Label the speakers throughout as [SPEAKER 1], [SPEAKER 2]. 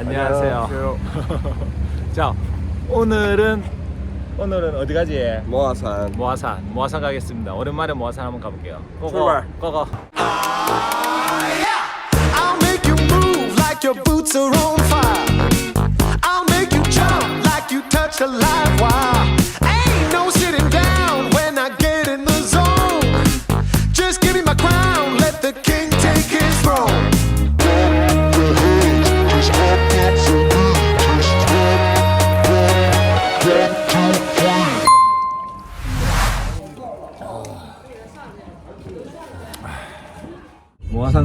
[SPEAKER 1] 안녕하세요. 자, 오늘은 오늘은 어디 가지?
[SPEAKER 2] 모아산
[SPEAKER 1] 모아산. 모아산 가겠습니다. 오랜만에 모아산 한번 가볼게요. 고고.
[SPEAKER 2] 출발.
[SPEAKER 1] 고고.
[SPEAKER 3] I'll make you move like your boots are on fire. I'll make you jump like you touch a live wire. Ain't no sitting down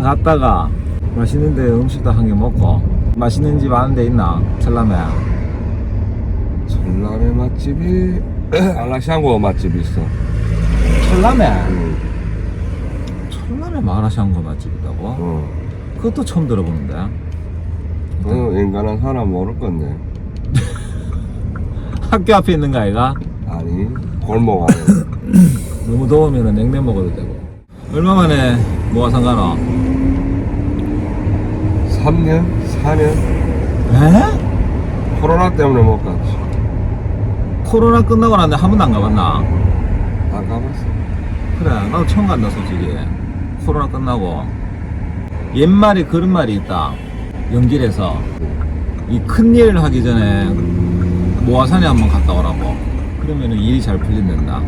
[SPEAKER 1] 갔다가 맛있는데 음식도 한 개 먹고 맛있는 집 아는 데 있나? 철남에.
[SPEAKER 2] 전남의 맛집이 알라샹궈 맛집이 있어
[SPEAKER 1] 철남에. 철남에 마라샹궈 맛집 있다고?
[SPEAKER 2] 어.
[SPEAKER 1] 그것도 처음 들어보는데.
[SPEAKER 2] 어, 인간한 사람 모를 건데
[SPEAKER 1] 학교 앞에 있는 거 아이가?
[SPEAKER 2] 아니 골목 안에
[SPEAKER 1] 너무 더우면 냉면 먹어도 되고. 얼마 만에 모아산 가노?
[SPEAKER 2] 3년? 4년?
[SPEAKER 1] 에?
[SPEAKER 2] 코로나 때문에 못 갔지.
[SPEAKER 1] 코로나 끝나고 났는데 한 번도 안 가봤나?
[SPEAKER 2] 안 가봤어.
[SPEAKER 1] 그래 나도 처음 간다 솔직히. 코로나 끝나고. 옛말에 그런 말이 있다. 연길에서. 이 큰일 하기 전에 모아산에 한번 갔다 오라고. 그러면 일이 잘 풀린단다.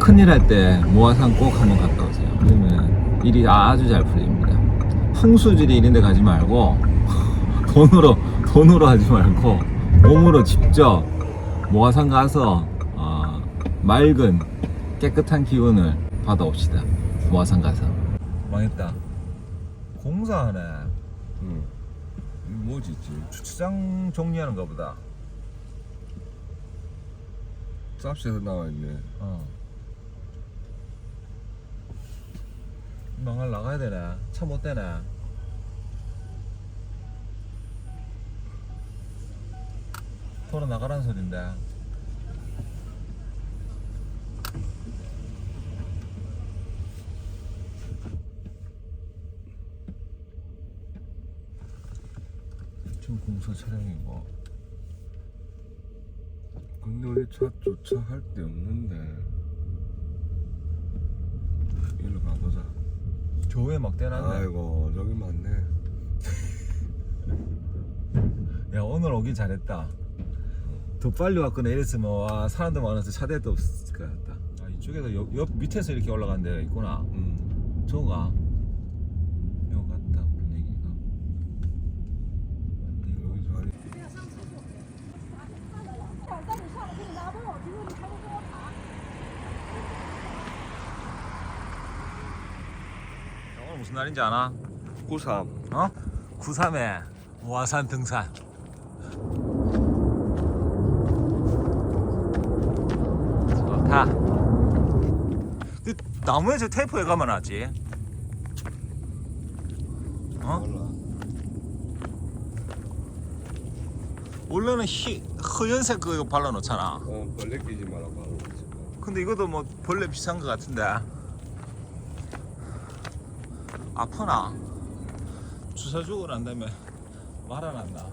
[SPEAKER 1] 큰일 할 때 모아산 꼭 한번 갔다 오세요. 그러면 일이 아주 잘 풀립니다 풍수지리 이런 데 가지 말고 돈으로 돈으로 하지 말고 몸으로 직접 모아산 가서 어, 맑은 깨끗한 기운을 받아옵시다. 모아산 가서. 망했다. 공사하네.
[SPEAKER 2] 응. 이거 뭐지 있지?
[SPEAKER 1] 주차장 정리하는가 보다.
[SPEAKER 2] 쌉시에서 나와있네
[SPEAKER 1] 어. 망할 나가야 되네. 차 못 되네. 돌아 나가라는 소린데. 지금 공사 차량이고.
[SPEAKER 2] 근데 우리 차 주차할 데 없는데 일로 가보자
[SPEAKER 1] 조에 막 대놨네.
[SPEAKER 2] 아이고 저기 많네
[SPEAKER 1] 야 오늘 오긴 잘했다. 더 빨리 왔거나 이랬으면 와 사람들 많아서 차대도 없을 것 같다. 아, 이쪽에서 옆, 옆 밑에서 이렇게 올라간 데가 있구나.
[SPEAKER 2] 응.
[SPEAKER 1] 저가 요 같다 분위기가.
[SPEAKER 2] 여기 자리
[SPEAKER 1] 오늘 무슨 날인지 아나?
[SPEAKER 2] 93
[SPEAKER 1] 어? 9.3에 모아산 등산. 좋다. 근데 나무에 저 테이프 왜 감아놨지? 어?
[SPEAKER 2] 몰라
[SPEAKER 1] 원래는 희, 허연색 그거 발라놓잖아.
[SPEAKER 2] 어 벌레 끼지 하고 있어
[SPEAKER 1] 근데 이것도 뭐 벌레 비싼 것 같은데. 아프나? 주사 주고 난 다음에 말아놨나?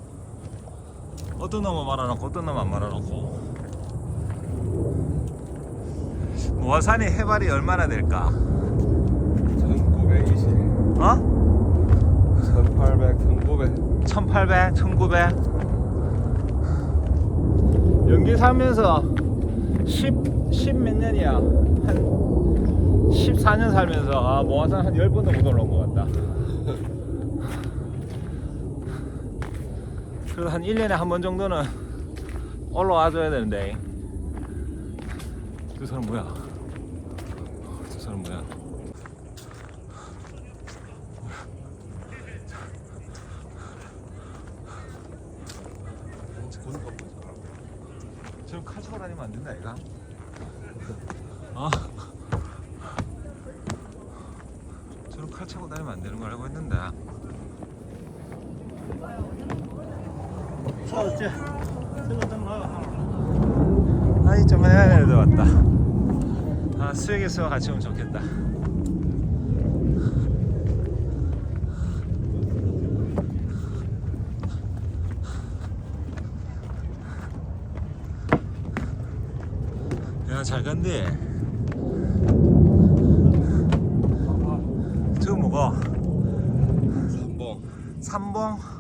[SPEAKER 1] 어떤 놈은 말아놓고 어떤 놈은 안 말아놓고. 모아산이 해발이 얼마나 될까?
[SPEAKER 2] 1920
[SPEAKER 1] 어?
[SPEAKER 2] 1800 1900
[SPEAKER 1] 1800, 1900. 연기 살면서 10, 10 몇 년이야. 한 14년 살면서 아, 모아산 한 10번도 못 올라온 것 같다. 그래서 한 1년에 한 번 정도는 올라와 줘야 되는데. 저 사람 뭐야? 저 사람 뭐야? 하이 좀 해야 해도 왔다. 아 수익 있으면 같이 오면 좋겠다. 야잘 간디
[SPEAKER 2] 3봉.
[SPEAKER 1] 3봉?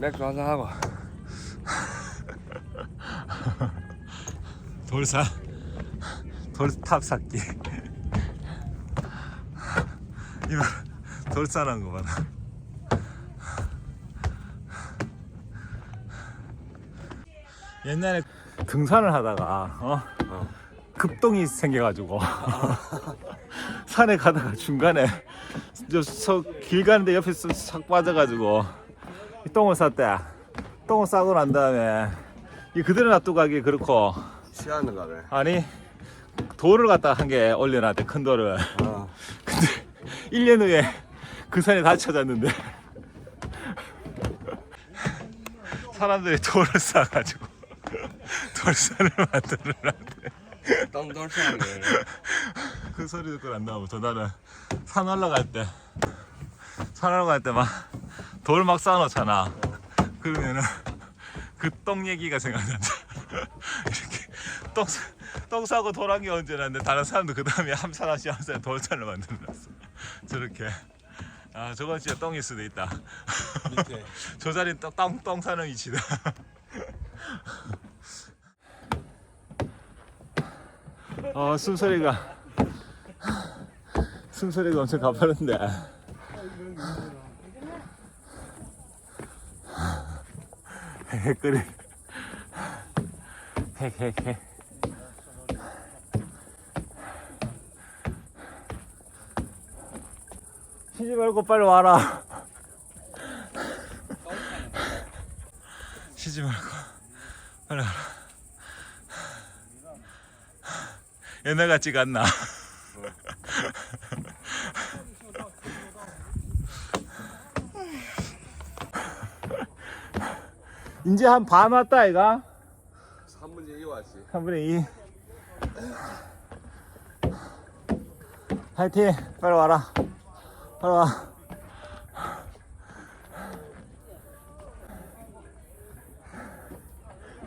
[SPEAKER 2] 맥주 한잔 하고.
[SPEAKER 1] 돌사 돌탑 쌓기. 이거 돌산한 거 봐라. 옛날에 등산을 하다가 어? 급동이 생겨가지고. 산에 가다가 중간에 저길 가는데 옆에 쏙- 싹 빠져가지고 이 똥을 쌌대 똥을 싸고 난 다음에 이 그대로 놔두고 가기 그렇고
[SPEAKER 2] 시하는 가래.
[SPEAKER 1] 아니 돌을 갖다 한 개 올려놨대 큰 돌을
[SPEAKER 2] 아.
[SPEAKER 1] 근데 1년 후에 그 산에 다 찾았는데 사람들이 돌을 싸가지고 돌산을 만들어놨대
[SPEAKER 2] 똥돌산이네.
[SPEAKER 1] 그 소리 듣고 난 다음부터 나는 산 올라갈 때 산 올라갈 때막 돌 막 쌓아놓잖아. 그러면은 그똥 얘기가 생각난다. 이렇게 똥, 싸- 똥 싸고 돌한 게 언제 났는데 다른 사람도 그 다음에 함산 하나씩 함산에 돌산을 만들어놨어. 저렇게. 아 저건 진짜 똥일 수도 있다.
[SPEAKER 2] 밑에.
[SPEAKER 1] 저 자리는 똥, 똥, 똥 사는 위치다. 어 숨소리가. 숨소리가 엄청 가파른데 헤헤거리 헤헤헤. 쉬지 말고 빨리 와라. 쉬지 말고 빨리 와라. 옛날 같지가 않나 이제 한 반 왔다 이가
[SPEAKER 2] 3분의 2 왔지.
[SPEAKER 1] 3분의 2 화이팅 빨리 와라 빨리 와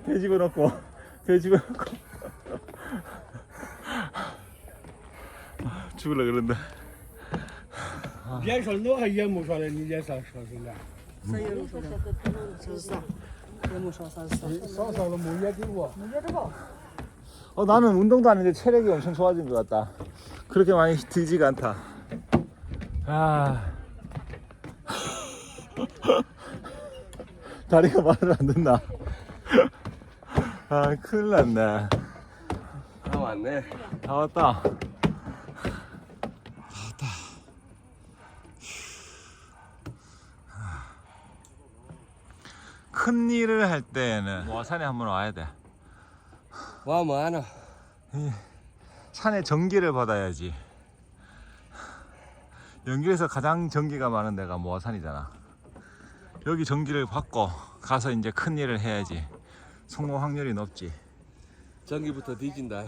[SPEAKER 1] 배 집어넣고 배 집어넣고 죽을라 그런다
[SPEAKER 4] 别说那还也没说的，你这啥说是的？
[SPEAKER 5] 所以我说的，就是 모셔 사서
[SPEAKER 4] 써서 얼른 물려 들고
[SPEAKER 1] 어 나는 운동도 하는데 체력이 엄청 좋아진 것 같다. 그렇게 많이 들지가 않다. 아. 다리가 말을 안 듣나? 아 큰일 났네.
[SPEAKER 2] 다 왔네.
[SPEAKER 1] 다 왔다. 큰 일을 할 때는 모아산에 한번 와야 돼.
[SPEAKER 2] 와, 뭐 하나?
[SPEAKER 1] 산에 전기를 받아야지. 연길에서 가장 전기가 많은 데가 모아산이잖아. 여기 전기를 받고 가서 이제 큰 일을 해야지. 성공 확률이 높지.
[SPEAKER 2] 전기부터 뒤진다.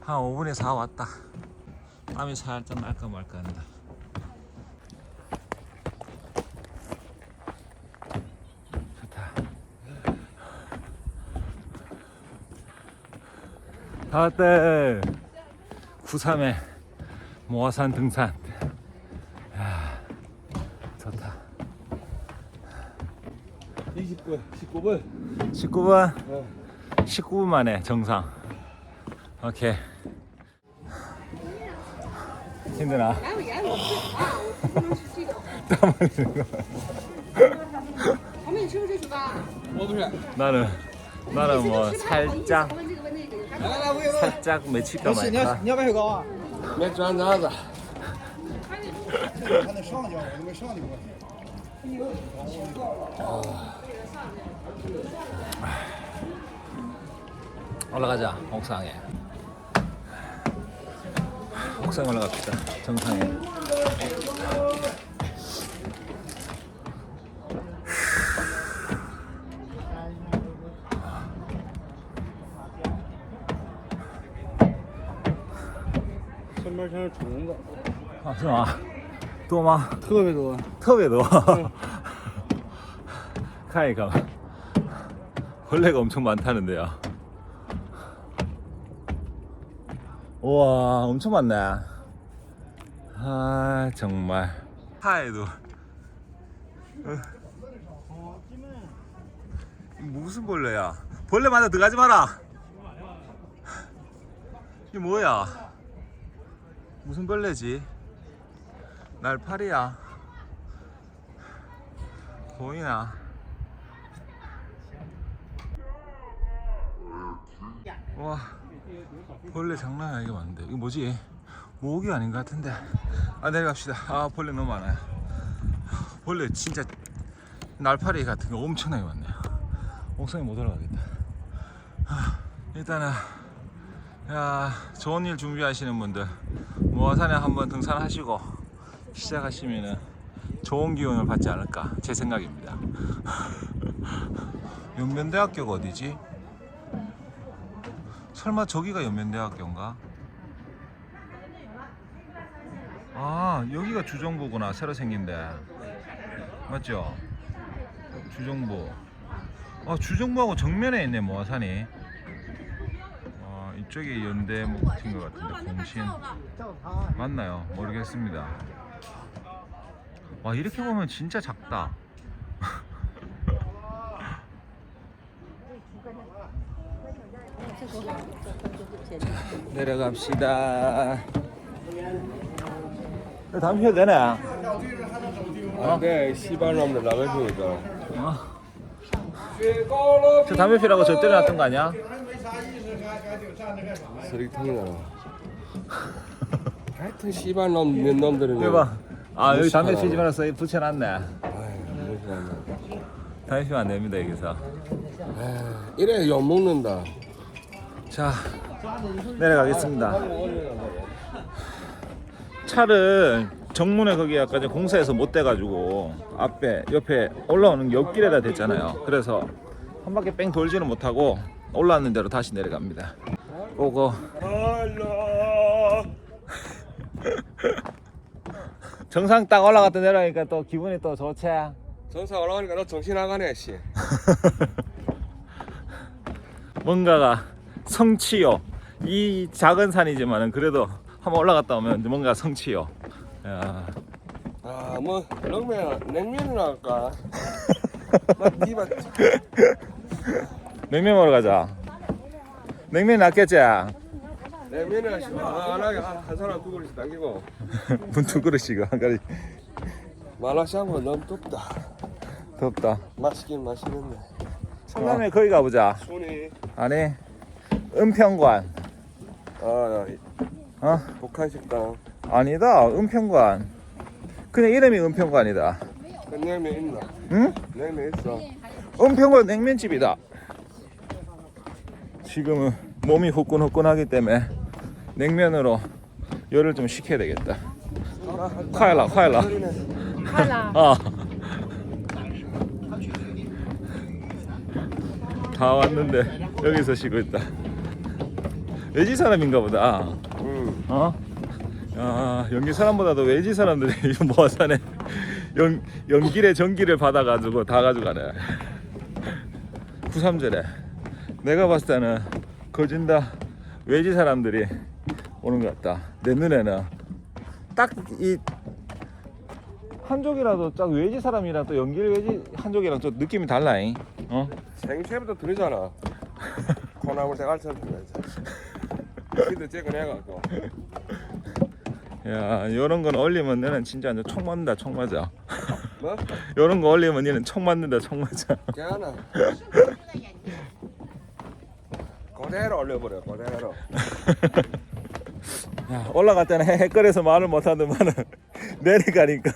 [SPEAKER 1] 한 5분에 4 왔다. 땀이 살짝 날까 말까 한다. 다들 구삼에 모아산 등산. 야, 좋다.
[SPEAKER 2] 29, 19분?
[SPEAKER 1] 19분?
[SPEAKER 2] 네.
[SPEAKER 1] 19분 만에 정상. 오케이. 힘드나?
[SPEAKER 5] 땀 흘리는 거
[SPEAKER 1] 나는 나는 뭐 살짝 살짝 맺힐까 말까.
[SPEAKER 4] 要不要高啊？
[SPEAKER 2] 맥주 한잔 하자.
[SPEAKER 4] 还能上去，我都没上去过。
[SPEAKER 1] 올라가자 옥상에. 옥상 올라갑시다. 정상에.
[SPEAKER 4] 上面全是虫子，
[SPEAKER 1] 啊，是吗？多吗？
[SPEAKER 4] 特别多。
[SPEAKER 1] 特别多。看一看吧， 벌레가 엄청 많다는데요. 우와, 엄청 많네. 아, 정말. 하에도. 어. 무슨 벌레야? 벌레 맞아 들어가지 마라. 이게 뭐야? 무슨 벌레지? 날파리야. 보이나? 와 벌레 장난 아니게 많은데 이거 뭐지? 모기 아닌 것 같은데 아 내려갑시다 아 벌레 너무 많아요 벌레 진짜 날파리 같은 거 엄청나게 많네요 옥상에 못 올라가겠다 아, 일단은 야 좋은 일 준비하시는 분들 모아산에 한번 등산하시고 시작하시면은 좋은 기운을 받지 않을까 제 생각입니다 연면대학교가 어디지? 설마 저기가 연면대학교인가? 아 여기가 주정부구나 새로 생긴데 맞죠? 주정부 아 주정부하고 정면에 있네 모아산이 아 이쪽이 연대 같은 것 같은데 공신 맞나요? 모르겠습니다 와 이렇게 보면 진짜 작다 내려갑시다 담배 피워도 되네
[SPEAKER 2] 아, 네, 씨발 놈들 나갈 테니까.
[SPEAKER 1] 어? 저 담배 피라고 저 때려놨던 거 아니야?
[SPEAKER 2] 쓰레기통이 나와. 하여튼 씨발 놈, 몇 놈들은.
[SPEAKER 1] 대박 아 여기 담배. 피지 말아서 이 붙여놨네. 담배 피면 안 됩니다 여기서
[SPEAKER 2] 이래 욕 먹는다.
[SPEAKER 1] 자 내려가겠습니다 차를 정문에 거기 전 공사해서 못 대가지고 앞에 옆에 올라오는 옆길에다 댔잖아요 그래서 한 바퀴 뺑 돌지는 못하고 올라왔는 대로 다시 내려갑니다 오고 정상 딱 올라갔다 내려가니까 또 기분이 또 좋지
[SPEAKER 2] 전사 올라가니까 너 정신 나가네, 씨.
[SPEAKER 1] 뭔가가 성취요 이 작은 산이지만은 그래도 한번 올라갔다 오면 뭔가 성취요 야.
[SPEAKER 2] 아, 뭐, 냉면, 냉면이나 할까? 막, 니가,
[SPEAKER 1] 냉면 먹으러 가자. 냉면 낫겠지?
[SPEAKER 2] 냉면이나 시원하게 한, 한 사람 두 그릇씩 당기고.
[SPEAKER 1] 분투 그릇이고 한 가지
[SPEAKER 2] 말라시아고 너무 덥다.
[SPEAKER 1] 덥다.
[SPEAKER 2] 맛있긴 맛있는데.
[SPEAKER 1] 청남에 거기 가보자.
[SPEAKER 2] 손이,
[SPEAKER 1] 아니 은평관.
[SPEAKER 2] 아, 이
[SPEAKER 1] 어?
[SPEAKER 2] 북한 식당.
[SPEAKER 1] 아니다. 은평관. 그냥 이름이 은평관이다.
[SPEAKER 2] 그 냉면 있나?
[SPEAKER 1] 응?
[SPEAKER 2] 냉면 있어.
[SPEAKER 1] 은평관 냉면집이다. 지금은 몸이 후끈후끈하기 때문에 냉면으로 열을 좀 식혀야 되겠다. 화일라, 화일라. 아. 다 왔는데 여기서 쉬고 있다. 외지 사람인가 보다.
[SPEAKER 2] 응.
[SPEAKER 1] 어? 야, 연기 사람보다도 외지 사람들이 이 모아산에 연, 연길에 전기를 받아가지고 다 가져가네. 93절에 내가 봤을 때는 거진다 외지 사람들이 오는 것 같다. 내 눈에는 딱 이 한족이라도 딱 외지 사람이랑 또 연길 외지 한족이랑 좀 느낌이 달라잉. 어?
[SPEAKER 2] 생채부터 들리잖아. 콩나물 대갈처럼 들려야지. 키도 째고 해갖고.
[SPEAKER 1] 야, 요런 건 올리면 너는 진짜 완전 총 맞는다, 총 맞아.
[SPEAKER 2] 뭐?
[SPEAKER 1] 요런 거 올리면 니는 총 맞는다, 총 맞아.
[SPEAKER 2] 깨하나. 그대로 올려버려, 그대로.
[SPEAKER 1] 야, 올라갈 때는 헷헷거려서 말을 못하더만은 내려가니까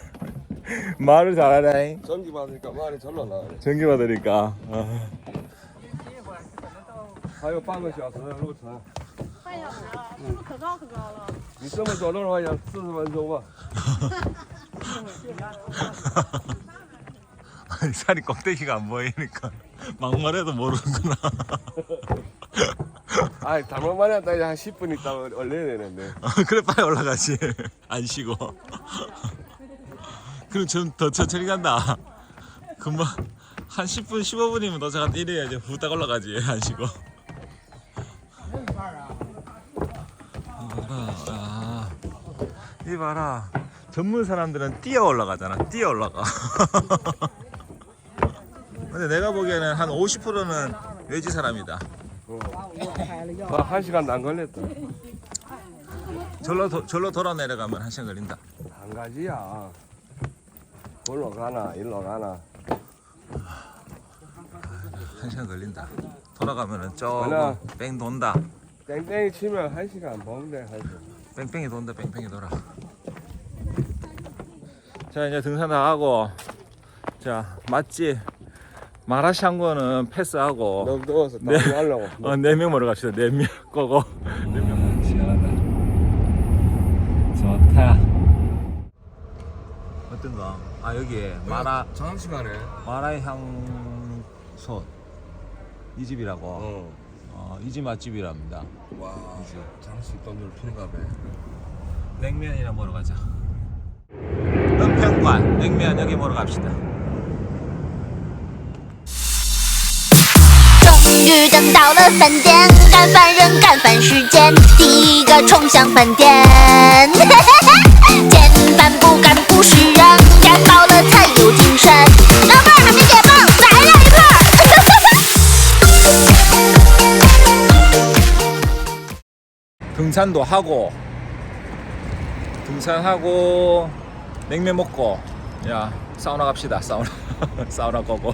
[SPEAKER 1] 말을 잘하네.
[SPEAKER 2] 전기 받으니까 말이 절로 나가네.
[SPEAKER 1] 전기 받으니까. 아.
[SPEAKER 2] 아유, 빵을 셔서 놓자.
[SPEAKER 5] 快点啊！是不是可高可高了？
[SPEAKER 2] 你这么走路的话，要四十分钟吧。
[SPEAKER 1] 아니, 산이 꼭대기가 안 보이니까 막말해도 모르는구나.
[SPEAKER 2] 아 잘못 말했다. 이제 한 10분 있다 올려야 되는데.
[SPEAKER 1] 그래 빨리 올라가지. 안 쉬고. 그럼 좀 더 천천히 간다. 금방 한 10분 15분이면 도착한다 이래야지 후딱 올라가지. 안 쉬고. 아, 이 봐라. 전문 사람들은 뛰어 올라가잖아. 뛰어 올라가. 근데 내가 보기에는 한 50%는 외지 사람이다
[SPEAKER 2] 아, 한 시간도 안 걸렸다
[SPEAKER 1] 절로 도, 절로 돌아 내려가면 한 시간 걸린다
[SPEAKER 2] 한 가지야 골로 가나 일로 가나
[SPEAKER 1] 한 시간 걸린다. 돌아가면은. 조금 뺑 돈다.
[SPEAKER 2] 땡땡이 치면 한 시간 먹는데 한 시간
[SPEAKER 1] 뺑뺑이 돈다. 뺑뺑이 돌아. 자 이제 등산 다 하고 자 맛집 마라샹궈는 패스하고
[SPEAKER 2] 너무 더워서
[SPEAKER 1] 네.
[SPEAKER 2] 땀이 나려고
[SPEAKER 1] 어, 네 명 먹으러 갑시다. 네 명 거고 네명 시원하다. 좋다. 어떤가? 아 여기 마라
[SPEAKER 2] 저녁 시간에
[SPEAKER 1] 마라 향솥 이 집이라고.
[SPEAKER 2] 어.
[SPEAKER 1] 어, 이 집 맛집이랍니다.
[SPEAKER 2] 와 장식 돈을 피는가 봐
[SPEAKER 1] 냉면이나 먹으러 가자. 은평관 냉면 여기 먹으러 갑시다.
[SPEAKER 6] 终于等到了饭点，干饭人干饭时间，第一个冲向饭店。简饭不干不是人，干饱了才有精神。老妹儿还没解放，再来一盘儿。
[SPEAKER 1] 등산도 하고 등산하고 냉면 먹고 야 사우나 갑시다 사우나 사우나 거고